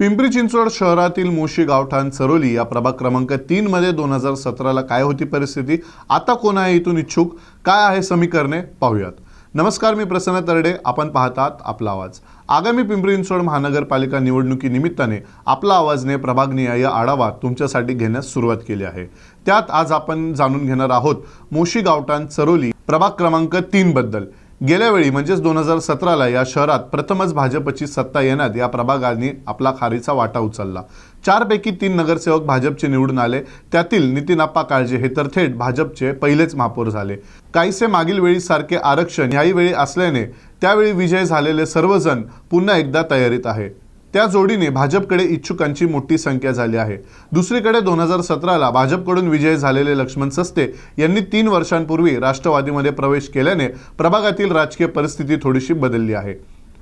पिंपरी चिंचवड शहरातील मोशी गावठाण चरोली या प्रभाग क्रमांक तीन मध्ये दोन हजार सतराला काय होती परिस्थिती? आता कोण आहे इथून इच्छुक? काय आहे समीकरणे? पाहूयात. नमस्कार मी प्रसन्न तरडे. आपण पाहतात आपला आवाज. आगामी पिंपरी चिंचवड महानगरपालिका निवडणुकीनिमित्ताने आपला आवाजने प्रभागनिहाय आढावा तुमच्यासाठी घेण्यास सुरुवात केली आहे. त्यात आज आपण जाणून घेणार आहोत मोशी गावठाण चरोली प्रभाग क्रमांक तीन गेल्यावेळी गेल्या वेळी म्हणजेच दोन हजार सतराला या शहरात प्रथमच भाजपची सत्ता येण्यात या प्रभागाने आपला खारीचा वाटा उचलला. चारपैकी तीन नगरसेवक भाजपचे निवडून आले. त्यातील नितीनाप्पा काळजे हे तर थेट भाजपचे पहिलेच महापौर झाले. काहीसे मागील वेळी सारखे आरक्षण याही वेळी असल्याने त्यावेळी विजय झालेले सर्वजण पुन्हा एकदा तयारीत आहे. त्या जोडीने भाजपकडे इच्छुकांची मोठी संख्या झाली आहे. दुसरीकडे दोन हजार सतराला भाजपकडून विजय झालेले लक्ष्मण सस्ते यांनी तीन वर्षांपूर्वी राष्ट्रवादीमध्ये प्रवेश केल्याने प्रभागातील राजकीय परिस्थिती थोडीशी बदलली आहे.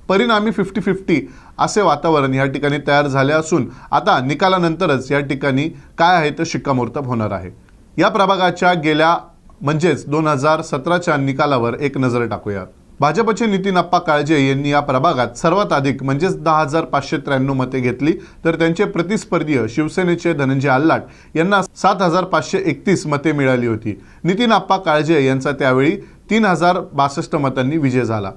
परिणामी फिफ्टी फिफ्टी असे वातावरण या ठिकाणी तयार झाले असून आता निकालानंतरच या ठिकाणी काय आहे तर शिक्कामोर्तब होणार आहे. या प्रभागाच्या गेल्या म्हणजेच दोन हजार सतराच्या निकालावर एक नजर टाकूयात. भाजपचे नितीन नितीनप्पा काळजे यांनी या प्रभागात सर्वात अधिक म्हणजेच दहा हजार पाचशे त्र्याण्णव मते घेतली. तर त्यांचे प्रतिस्पर्धी शिवसेनेचे धनंजय आल्लाट यांना सात हजार पाचशे एकतीस मते मिळाली होती. नितीन नितीनप्पा काळजे यांचा त्यावेळी तीन हजार बासष्ट मतांनी विजय झाला.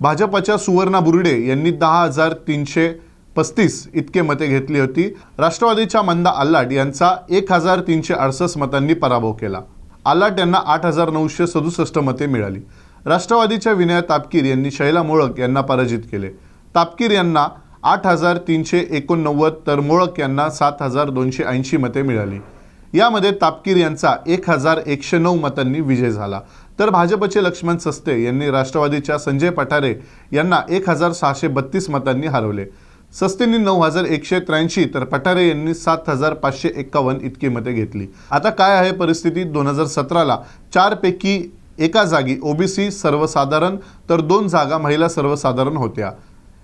भाजपाच्या सुवर्णा बुर्डे यांनी दहा हजार तीनशे पस्तीस इतके मते घेतली होती. राष्ट्रवादीच्या मंदा आल्लाट यांचा एक हजार तीनशे अडसष्ट मतांनी पराभव केला. आल्लाट यांना आठ हजार नऊशे सदुसष्ट मते मिळाली. राष्ट्रवादीच्या विनय तापकीर यांनी शैला मोळक यांना पराजित केले. तापकीर यांना आठ हजार तीनशे एकोणनव्वद तर मोळक यांना सात हजार दोनशे ऐंशी मते मिळाली. यामध्ये तापकीर यांचा एक हजार एकशे नऊ मतांनी विजय झाला. तर भाजपचे लक्ष्मण सस्ते यांनी राष्ट्रवादीच्या संजय पठारे यांना एक हजार सहाशे बत्तीस मतांनी हरवले. सस्तेंनी नऊ हजार एकशे त्र्याऐंशी तर पठारे यांनी सात हजार पाचशे एक्कावन्न इतकी मते घेतली. आता काय आहे परिस्थिती? दोन हजार सतराला चारपैकी एका जागी ओबीसी सर्वसाधारण तर दोन जागा महिला सर्वसाधारण होत्या.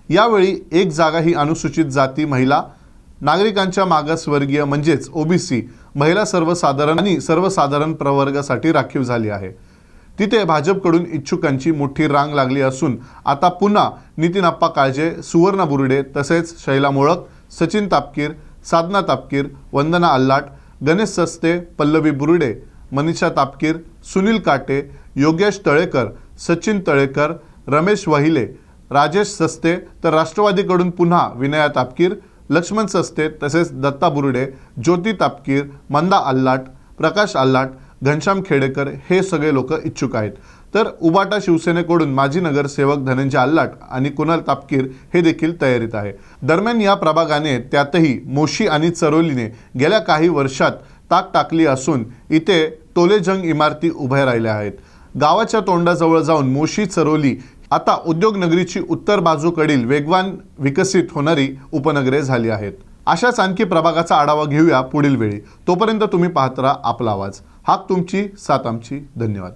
यावेळी एक जागा ही अनुसूचित जाती महिला नागरिकांच्या मागासवर्गीय म्हणजेच ओबीसी महिला सर्वसाधारण आणि सर्वसाधारण प्रवर्गासाठी राखीव झाली आहे. तिथे भाजपकडून इच्छुकांची मोठी रांग लागली असून आता पुन्हा नितीनप्पा काळजे सुवर्ण बुर्डे तसेच शैला मोळक सचिन तापकीर साधना तापकीर वंदना अल्लाट गणेश सस्ते पल्लवी बुर्डे मनीषा तापकीर सुनील काटे योगेश तळेकर सचिन तळेकर रमेश वहिले राजेश सस्ते तर राष्ट्रवादीकडून पुन्हा विनया तापकीर लक्ष्मण सस्ते तसेच दत्ता बुर्डे ज्योती तापकीर मंदा आल्लाट प्रकाश आल्लाट घनश्याम खेडेकर हे सगळे लोक इच्छुक आहेत. तर उबाटा शिवसेनेकडून माजी नगरसेवक धनंजय आल्लाट आणि कुणाल तापकीर हे देखील तयारीत आहे. दरम्यान या प्रभागाने त्यातही मोशी आणि चरोलीने गेल्या काही वर्षात ताक टाकली असून इथे टोलेजंग इमारती उभ्या राहिल्या आहेत. गावाच्या तोंडाजवळ जाऊन मोशी चरोली आता उद्योगनगरीची उत्तर बाजूकडील वेगवान विकसित होणारी उपनगरे झाली आहेत. अशाच आणखी प्रभागाचा आढावा घेऊया पुढील वेळी. तोपर्यंत तुम्ही पाहत राहा आपला आवाज. हाक तुमची सात आमची. धन्यवाद.